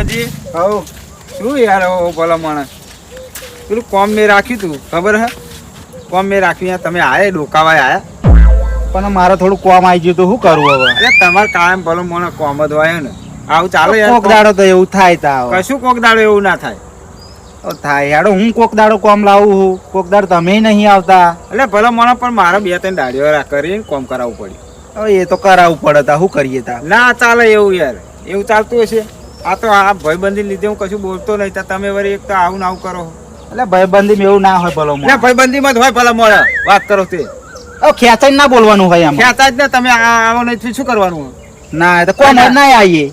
વિનોદજી હવ શું યાર ભલા માણસ? પેલું કોમ મેં રાખ્યું તું ખબર હે? કોમ મેં રાખ્યું તમે આયા ડોકાવાય આયા? પણ મારે થોડું કોમ આવી ગયું તો શું કરવું હવે? અરે તમારે કાયમ ભલો માણસ કોમ જ હોય ને. આવું ચાલે યાર કોક દાડો તો એવું થાય તા. કશું કોક દાડો એવું ના થાય. થાય હેડો હું કોક દાડો કોમ લાવું છું કોક દાડો તમે નહીં આવતા. એટલે ભલે મને પણ મારે બે ત્રણ દાડીઓ કરીને કોમ કરાવવું પડ્યું. હવે એ તો કરાવવું પડે તા. શું કરીએ તા? ના ચાલે એવું યાર. એવું ચાલતું હશે? આ તો આ ભાઈબંધી લીધે હું કશું બોલતો નહીં. તો તમે વળી એક તો આવું ના આવું કરો. એટલે ભાઈબંધી એવું ના હોય ભલો એટલે માં જ હોય ભલા મળે વાત કરો તે. ખેંચાઈ ના બોલવાનું હોય એમ ખ્યાતા જ ને તમે આવો નહીં શું કરવાનું? ના તો હોય ના આવીએ.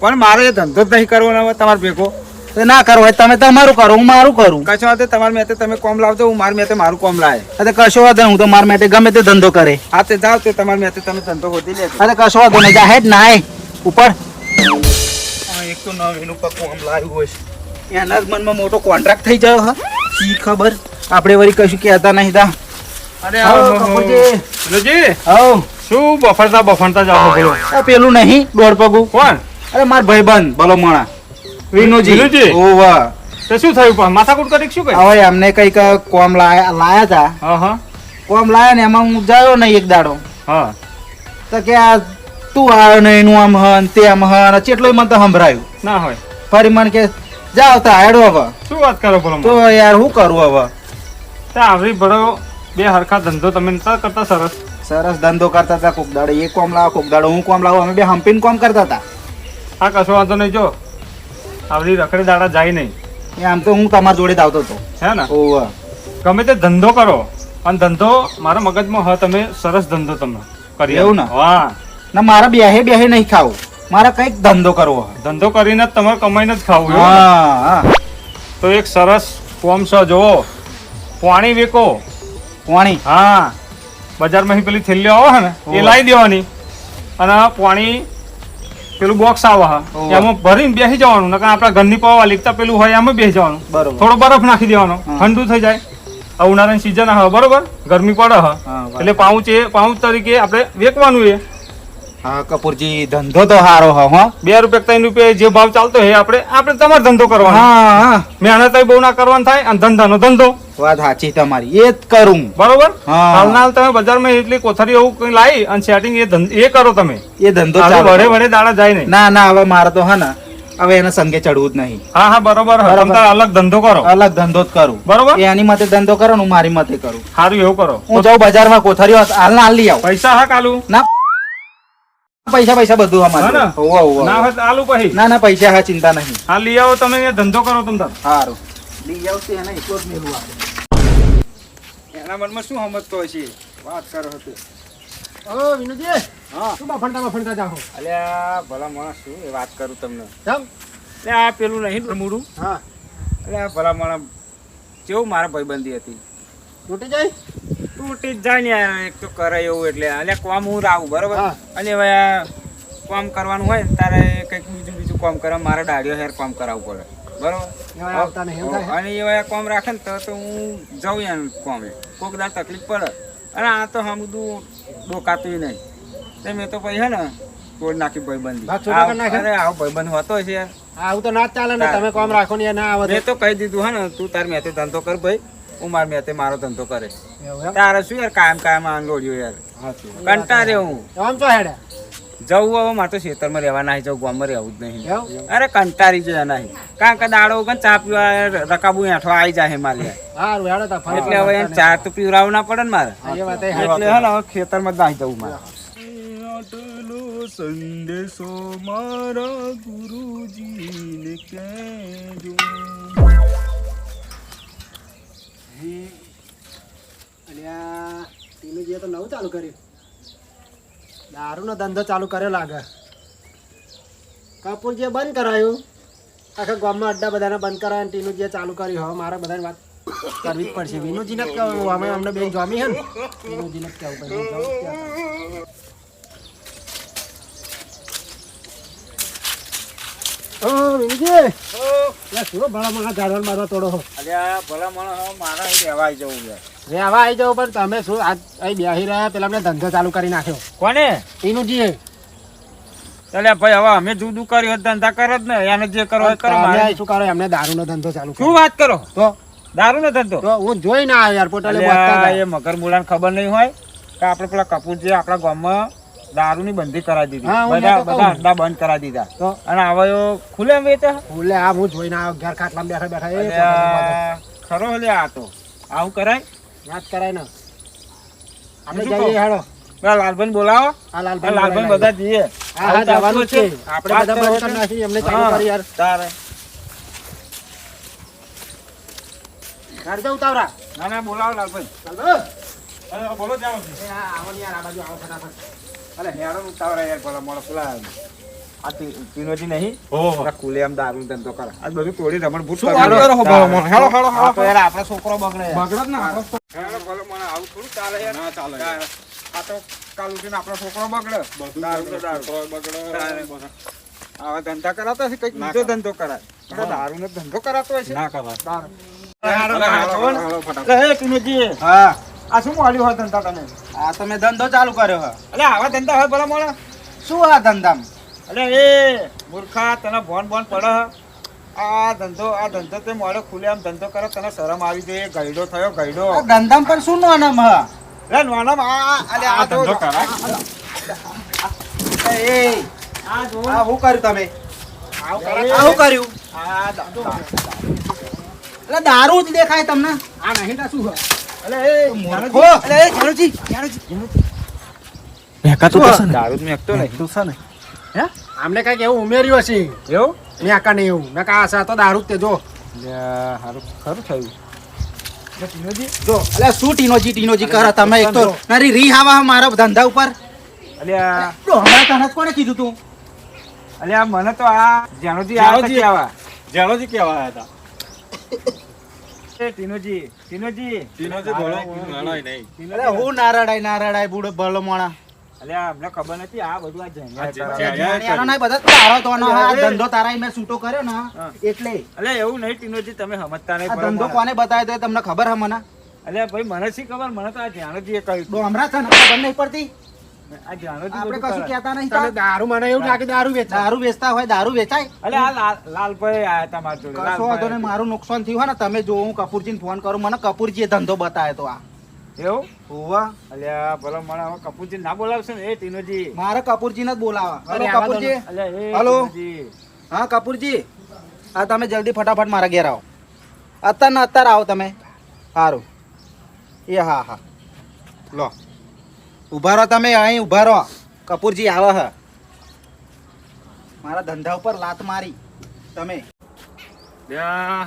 પણ મારો એ ધંધો જ નહીં કરવાનો હોય તમારે ભેગો. તો ના કરો હોય તમે તમારું કરો હું મારું કરું. કશો વાતે તમારે મેં તમે કોમ લાવજો હું મારી મેં મારું કોમ લાવે. અરે કશો વાંધો હું તો મારા માટે ગમે તે ધંધો કરે. હા તે જાવ તે તમારે મેં તમે ધંધો ગોતી લે અરે કશો વાંધો નહીં જા હેડ ના ઉપર. એક તો નવીનું પકવું આમ લાવ્યું હોય છે. એના જ મનમાં મોટો કોન્ટ્રાક્ટ થઈ ગયો હા? શી ખબર? આપણે વળી કશું કહેતા નહીં તા અરે કપૂરજી. હવ શું બફરતા બફરતા જાવ બોલો? આ પેલું નહીં દોઢ પગું. કોણ? અરે માર ભાઈબંધ ભલો મોણા વિનુજી. વિનુજી? ઓવા. તો શું થયું? પણ માથાકૂટ કરી શું કઈ? હવે એમને કંઈક કોમ લાયા લાયા તા. હા હા. કોમ લાયા ને એમાં હું જાયો નહીં એક દાડો. હા. તો કે આ તું આવ્યો ને એનું આમ હન તેમ હન ચેટલો મને તો સંભળાયું. ના હોય. ફરી મને કે જાઓ તો હેડો હવે. શું વાત કરો બોલો તો યાર શું કરું હવે? આવરી ભરો બે હરખા ધંધો તમે નતા કરતા સરસ. સરસ ધંધો કરતા હતા કોક દાડો એ કોમ લાવો કોક દાડો હું કોમ લાવો અમે બે હંપીને કોમ કરતા હતા હા કશો વાંધો નહીં જો. આવરી રખડી દાડા જાય નહીં. એ આમ તો હું તમારા જોડે જ આવતો હતો. હે ને? ઓહ ગમે તે ધંધો કરો અને ધંધો મારા મગજમાં હ તમે સરસ ધંધો તમે કરી એવું ને? હા. ના મારે બેહે બેહે નહીં ખાવું. મારે કંઈક ધંધો કરવો ધંધો કરીને જ તમારે કમાઈને જ ખાવું હા હા. તો એક સરસ ફોર્મ છે જોવો પાણી વેકો. પાણી? હા. બજારમાં પેલી થેલીઓ આવે ને એ. લાવી દેવાની. અને પાણી પેલું બોક્સ આવે હા. એમાં ભરીને બેસી જવાનું નકર આપણા ઘરની પવા લીકતા પેલું હોય એમાં બેસી જવાનું. બરોબર. થોડો બરફ નાખી દેવાનો. હા. ઠંડુ થઈ જાય. આ ઉનાળાની સિઝન હા બરોબર? ગરમી પડે હા. હા બરાબર. એટલે પાઉચ એ પાઉચ તરીકે આપણે વેકવાનું એ. હા કપૂરજી ધંધો તો સારો હા હો. બે રૂપિયા ત્રણ રૂપિયા જે ભાવ ચાલતો હે આપણે આપણે તમારો ધંધો કરવાનો. હા હા. મહેનત બહુ ના કરવાનું થાય અને ધંધાનો ધંધો. વાત સાચી તમારી એ જ કરું. બરોબર? હાલના તમે બજારમાં એટલી કોથરી એવું કઈ લાવી અને સેટિંગ એ એ કરો તમે. એ ધંધો વડે વડે દાડા જાય નહીં. ના ના હવે મારે તો હા ને હવે એને સંગે ચડવું જ નહીં. હા હા બરોબર. અલગ ધંધો કરો. અલગ ધંધો જ કરું. બરોબર? એની માથે ધંધો કરો હું મારી માથે કરું. સારું એવું કરો. હું જાઉં બજારમાં કોથરીઓ હાલ ના હાલ લઈ આવું. પૈસા હા કાલુ? ના પૈસા પૈસા બધું અમારે. હોવા હોવા ના હોય આલુ પછી. ના ના પૈસા હા ચિંતા નહીં. હા લઈ આવો તમે ધંધો કરો તમે તાર. સારું લઈ આવશે એને એટલો જ મેળવું આવે એના મનમાં શું સમજતો હશે વાત કરો હતો ઓ વિનુજી. હા. શું બફણતા બફણતા જાઓ? અલ્યા ભલા માણસ શું એ વાત કરું તમને. કેમ એટલે આ પેલું નહીં મૂડું હા. એટલે આ ભલા માણસ કેવું મારા ભાઈબંધી હતી? તૂટી જાય? તૂટી જ જાય ને યાર એક તો કરે એવું એટલે અલ્યા કોમ હું રાવું બરોબર? અને હવે કોમ કરવાનું હોય તારે કંઈક બીજું બીજું કોમ કરવા મારે દાડીઓ હેર કોમ કરાવવું પડે. બરોબર? અને એ કોમ રાખે ને તો તો હું જાઉં યાર કોમે. કોક દાળ તકલીફ પડે. અને આ તો હમ બધું ડોકાતું નહીં. તે મેં તો પછી હે ને તોડ નાખી ભાઈબંધી? અરે આવો ભાઈબંધ હોતો છે આવું તો ના ચાલે ને તમે કોમ રાખો ને ના આવે મેં તો કહી દીધું હે ને તું તાર મેતે ધંધો કર ભાઈ. હું માર મેતે મારો ધંધો કરે. તારે શું યાર કાયમ કાયમ આન યાર? કંટાળે હું. આમ તો હેડે. જવું હવે મારે તો ખેતરમાં રહેવા નહીં જવું ગામમાં રહેવું જ નહીં. અરે કંટાળી જાય નહીં. કારણ કે દાડો વગર ચા પીવા રકાબુ હેઠો આવી જાય મારે એટલે હવે ચા તો પીવરાવ ના પડે ને મારે. એટલે હે ને હવે ખેતરમાં જ નાહી જવું મારે. સંદેશો મારા ગુરુજીને કહેજો. ટીનુજીએ તો નવું ચાલુ કર્યું. દારૂનો ધંધો ચાલુ કર્યો લાગે. કપૂરજીએ બંધ કરાયું, આખા ગામમાં અડ્ડા બધાને બંધ કરાયા ટીનુજીએ ચાલુ કર્યું. હવે મારે બધાને વાત કરવી જ પડશે. વિનુજીને જ અમને બેન જોમી ને જાઉં જ ત્યાં. ઓ વિનુજી લે શું ભલામણ ઝાડવાનું મારવા તોડો હો અલ્યા ભલા માણસ હવે મારે અહીં રહેવા આવી જવું યાર રેવા આવી જાવ પણ તમે શું અહીં બેસી રહ્યા પેલા અમને ધંધો ચાલુ કરી નાખ્યો. કોને? વિનુજીએ. એટલે ભાઈ હવે અમે જુદું કર્યું ધંધા કરો જ ને. એને જે કરો એ કરો તમે મારે શું કરો એમને દારૂનો ધંધો ચાલુ શું વાત કરો? તો? દારૂ નો ધંધો? તો હું જોઈ ના આવ્યો એરપોર્ટ એ મગર મુલાને ખબર નહીં હોય કે આપણે પેલા કપૂરજી આપણા ગામમાં દારૂની બંધી કરાવી દીધી. બધા બધા અડ્ડા બંધ કરાવી દીધા. તો? અને હવે ખુલે વેચે? ખુલે આ હું જોઈને આવ્યો ઘેર ખાટલા બેઠા બેઠા એ ખરો હલે આ તો. આવું કરાય? વાત કરાય ને. આપણે જઈએ હેડો. પેલા લાલભાઈ બોલાવો. લાલભાઈ લાલભાઈ બધા જઈએ. હા હા જવાનું છે. આપણે બધા બંધ નાખી એમને ચાલુ કરી યાર. તારે. હેડ જાઉં તાવરા. ના ના બોલાવો લાલભાઈ. બોલો જાઓ એ આવો યાર આ બાજુ આવો ફટાફટ. અરે હેડો નું યાર બોલા મોળો પેલા આ તી- નહીં? પેલા ખુલ્લે આમ દારૂ ધંધો કરે. આ બધું તોડી રમણ ભૂત શું વાત કરો છો બાબા મને? હેડો, હેડો, હેડો. આ તો યાર આપણો છોકરો બગડે. બગડત ને આપણો ભલે મને આવું થોડું ચાલે યાર. ના ચાલે. આ તો કાલ ઉઠીને આપણો છોકરો બગડે. દારૂ. તો દારૂ આવા ધંધા કરાતો હશે કંઈક બીજો ધંધો કરાય. પણ દારૂનો ધંધો કરાતો હશે. ના કરાય. દારૂ. હા. આ શું મળ્યું હોય ધંધા તમે? આ તમે ધંધો ચાલુ કર્યો હે. એટલે આવા ધંધા હોય ભલા મોડા? શું આ ધંધામાં? એટલે એ મૂર્ખા તને ભોન ભોન પડે આ ધંધો આ ધંધો તે મોડો ખુલે આમ ધંધો કરે તને શરમ આવી જાય ગઈડો થયો ગઈડો આ ધંધામાં શું નામ હા? એટલે નોનમ આ આ અલે આ તો એ આ જો આ શું કર્યું તમે? આવું કરે આ શું કર્યું? આ ધંધો. એટલે દારૂ જ દેખાય તમને? આ નહીં શું આમને કંઈક એવું ઉમેર્યું હશે. એવું? મેં આકા નહીં એવું. મેં કા આ તો દારૂ જ તે જો. ખરું થયું. એટલે જો શું ટીનોજી ટીનોજી કરો તમે? એક તો નરી રી હાવા મારા ધંધા ઉપર. અલ્યા હમણાં તને કોણે કીધું તું? અલ્યા મને તો આ જાનોજી આવ્યા. જાણોજી કેવા હતા. એ ટીનોજી? ટીનોજી? બોલો નહીં. અરે હું નારડાય નારડાય બુડો ભલો મોણા અલ્યા અમને ખબર નથી આ બધું આ આ જંગલ જે- કરાવે. જે- જાણ્યાનો નહીં બધા તારો તો આ ધંધો તારા મેં છૂટો કર્યો ને એટલે. અલ્યા એવું નહીં ટીનોજી તમે સમજતા નહીં ધંધો કોને બતાવ્યો તો તમને ખબર હે મને. અલ્યા ભાઈ મને શી ખબર? મને તો આ જાનોજીએ કહ્યું હતું. ડોમરા છે ખબર નહીં પડતી? આપણે કશું કહેતા નહીં તમે દારૂ મને એવું લાગે દારૂ વેચા દારૂ વેચતા હોય દારૂ વેચાય? અલ્યા આ લાલભાઈ આયા હતા જોડે. કશો વાંધો નહીં મારું નુકસાન થયું હોય ને તમે જો હું કપૂરજીને ફોન કરું મને કપૂરજીએ ધંધો બતાવ્યો તો આ. એવું? હોવા. અલ્યા ભલે મને હવે કપૂરજી ના બોલાવશે ને? એ ટીનોજી. મારે કપૂરજીને જ બોલાવા અરે હલો કપૂરજી. હલો. હા કપૂરજી. હા તમે જલ્દી ફટાફટ મારા ઘેર આવો. અત્યારે ને અત્યારે આવો તમે. સારું એ હા હા. લો. ઊભા રહો તમે અહીં ઊભા રહો. કપૂરજી આવે હ. મારા ધંધા ઉપર લાત મારી. તમે?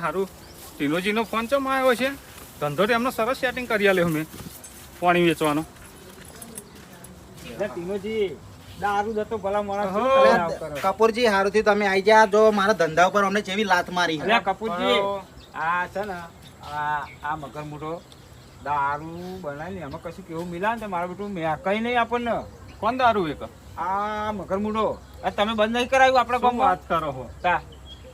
હારું. ટીનોજીનો ફોન ચમ આવ્યો છે? ધંધો તો એમનો સરસ સેટિંગ કરી આલ્યો મેં. પાણી વેચવાનો. ટીનોજી દારૂ જતો ભલા માણસ? કપૂરજી હારું થી તમે આવી ગયા જો મારા ધંધા ઉપર અમને જેવી લાત મારી કપૂરજી. આ છે ને આ આ મગર મોટો દારૂ બનાવીને એમાં કશું કેવું મિલા ને બેટું મેં કઈ નહીં આપણને. કોણ દારૂ એક? આ મગર મોટો આ તમે બંધ નહીં કરાવ્યું આપણા ગામ વાત કરો હો તા.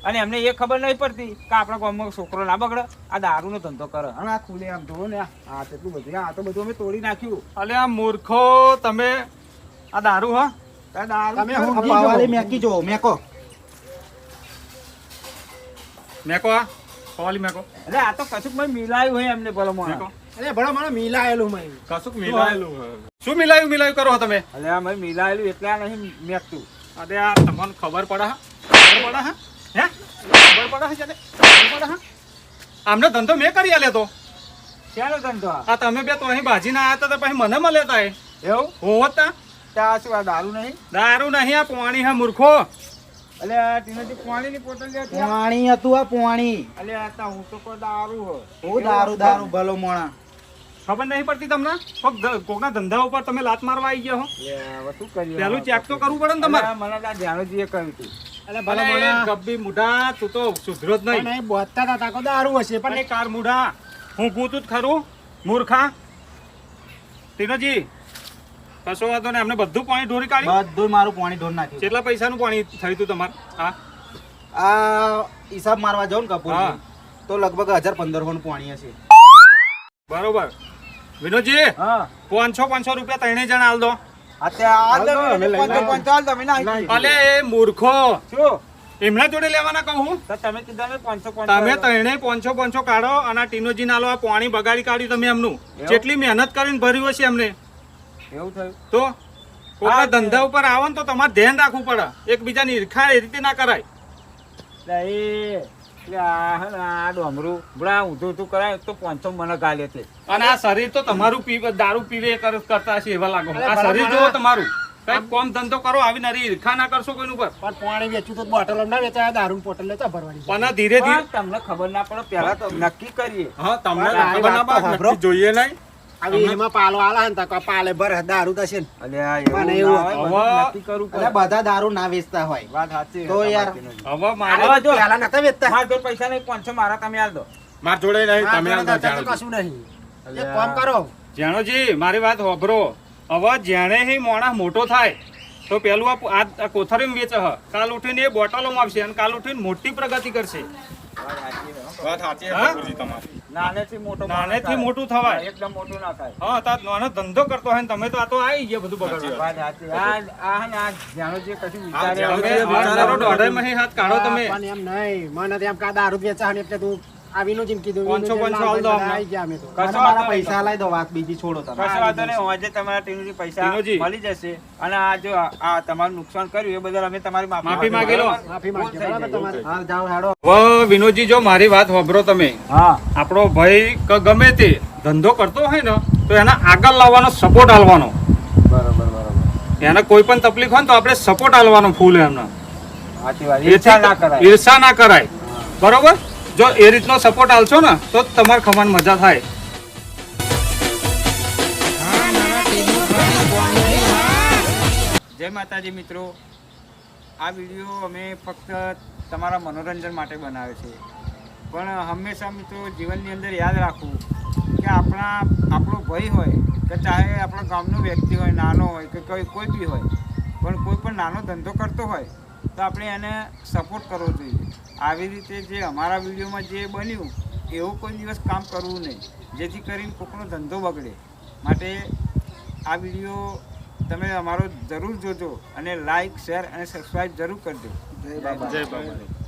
અને એમને એ ખબર નહીં પડતી કે આપણા ગામમાં છોકરો ના બગડે. આ દારૂનો ધંધો કરે. અને આ ખુલે આમ જોવો ને આ તેટલું બધું. આ તો બધું અમે તોડી નાખ્યું. અલે આ મૂર્ખો તમે આ દારૂ હા? દારૂ તમે હું મેકી જો મેકો. મેકો આ પવાલી મેકો. અરે આ તો કશુંક મેં મિલાયું હોય એમને ભલે. મેકો. અરે ભણો મને મિલાયેલું મેં કશુંક મિલાયેલું શું મિલાયું મિલાયું કરો તમે? અરે આ મેં મિલાયેલું એટલે આ નહીં મેકતું. અરે આ તમને ખબર પડે હા? ખબર પડે હા? હે? ખબર પડે હા જને? ખબર પડે હા? આમને ધંધો મેં કરી આલે તો. ચાલો ધંધો આ? તમે બે તો અહીં ભાજીને આયા હતા તો પછી મને મળ્યા તા એ. એવું? હોત? તા ત્યાં શું આ દારૂ નહીં? દારૂ નહીં આ પાણી હા મૂર્ખો. અલે આ ટીનાજી પાણીની બોટલ લે પાણી હતું આ પાણી. અલે આ તા હું તો કોઈ દારૂ હો હું દારૂ દારૂ ભલો મોણા. ખબર નહીં પડતી તમને? કોકના ધંધા ઉપર તમે લાત મારવા આવી ગયા હો. શું પેલું ચેક તો કરવું પડે ને તમારે? મને આ જાનુજીએ કહ્યું હતું. અરે ભલે અલે, ગબ્બી મુઢા તું તો સુધરો જ નહીં. પણ બોતતા હતા તાકો દારૂ હશે પણ પણ એ કાર મુઢા. હું ગૂતું જ ખરું મૂર્ખા. ટીનોજી કશો વાંધો ને એમને બધું પાણી ઢોરી કાઢ્યું બધું મારું પોણી ઢોર નાખ્યું. કેટલા પૈસાનું પાણી થયું હતું તમારે? હા? આ હિસાબ મારવા જાઉં ને કપૂર. તો લગભગ હજાર પંદરસો નું પાણી હશે. બરોબર. વિનોદજી હા. પાંચસો પાંચસો રૂપિયા ત્રણે જણા આલ દો. અત્યારે હાલ તો આ અમે લઈને પંચો આવ્યા. પંચો હાલ તમે ના આપી. ભલે એ મૂર્ખો. શું? એમના જોડે લેવાના કહું તમે કીધા ને પાંચસો પાંચસો તમે ત્રણે પોંચો પોંચો કાઢો અને ટીનોજી નાલો આ પાણી બગાડી કાઢ્યું તમે એમનું. જેટલી મહેનત કરીને ભર્યું હશે એમને. એવું થયું? તો કોઈના ધંધા ઉપર આવો ને તો તમારે ધ્યાન રાખવું પડે. એકબીજાની ઈર્ખા એ રીતે ના કરાય. એટલે આ હે ને આ ડોમરું. બડા ઊંધું ઊંધું કરાય તો પાંચસો મને ગાલે છે અને આ શરીર તો તમારું પીવે દારૂ પીવે કરતા હશે એવા લાગો. આ શરીર માણસ. તમારું. કઈ કોમ ધંધો કરો આવી નરી ઈર્ખા ના કરશો કોઈનું ઉપર પણ પાણી તો બોટલ ના વેચાય દારૂ બોટલ લેતા ભરવાની. પણ ધીરે ધીરે તમને ખબર ના પડે પહેલા તો નક્કી કરીએ. હા તમને ખબર ના પડે, જોઈએ નહીં. આવી એમાં પાલો આલા ને તો પાલે ભર દારૂ થશે ને. અલે એવું પણ ના એવું હોય, હવે- બધું નક્કી કરવું એટલે પડે બધા દારૂ ના વેચતા હોય. વાત સાચી તો યાર. હવે મારે જો પેલા નતા વેચતા. મારા જોડે પૈસા નહીં પાંચસો મારા તમે આલ દો. માર જોડે નહીં તમે જોડે આલો નતા તો જાણો. કશું નહીં. એક કામ કરો. જાણોજી મારી વાત હોભરો. હવે જેણે હી મોણા મોટો થાય તો પેલું આ કોથરી આ વેચે હ. કાલ ઉઠીને એ બોટલોમાં આવશે અને કાલ ઉઠીને મોટી પ્રગતિ કરશે. વાત સાચી છે. નાનેથી મોટો નાનેથી મોટું થવાય. એકદમ મોટું ના થાય. હા નાનો ધંધો કરતો હોય ને તમે તો આ તો આવી ગયા બધું બગાડવા. વાત સાચી. આ આ જાણો જે કશું વિચારે તમે દોઢાઈમાંથી હાથ કાઢો તમે. પણ એમ નહીં. મને એમ કા દારૂ જ એટલે તું આવીનું જ કીધું પાંચસો પાંચસો હાલ દો અમને. આવી ગયા અમે તો. મારા પૈસા લાવી દો વાત બીજી છોડો તમે. કશો વાંધો નહીં. આજે તમારા ટીનુજી પૈસા મળી જશે. અને આ જો આ- આ તમારું નુકસાન કર્યું એ બદલ અમે તમારી માફી માફી માંગી લો. માફી માંગી બરાબર તમારે. હા જાઓ હેડો. વ વિનોજી જો મારી વાત હોભરો તમે. હા. આપણો ભાઈ કે ગમે તે ધંધો કરતો હોય ને તો એના આગળ લાવવાનો સપોર્ટ આલવાનો. બરોબર બરોબર. એને કોઈ પણ તકલીફ હોય ને તો આપણે સપોર્ટ આલવાનો ફૂલ એમને. સાચી વાત. ઈચ્છા ના કરાય. ઈર્ષા ના કરાય. બરોબર? જો એ રીતનો સપોર્ટ આલશો ને, તો તમારે ખમણ મજા થાય. જય માતાજી મિત્રો. આ વીડિયો અમે ફક્ત તમારા મનોરંજન માટે બનાવ્યો છે. પણ હંમેશા મિત્રો જીવનની અંદર યાદ રાખવું કે આપણા, આપણો ભય હોય કે ચાહે આપણા ગામનો વ્યક્તિ હોય, નાનો હોય કે કોઈ કોઈ બી હોય, પણ કોઈ પણ નાનો ધંધો કરતો હોય તો આપણે એને સપોર્ટ કરવો જોઈએ. આવી રીતે જે અમારા વિડીયોમાં જે બન્યું એવું કોઈ દિવસ કામ કરવું નહીં. જેથી કરીને કોઈનો ધંધો બગડે. માટે આ વીડિયો તમે અમારો જરૂર જોજો અને લાઈક શેર અને સબસ્ક્રાઈબ જરૂર કરજો. જય બાબા. જય બાબા.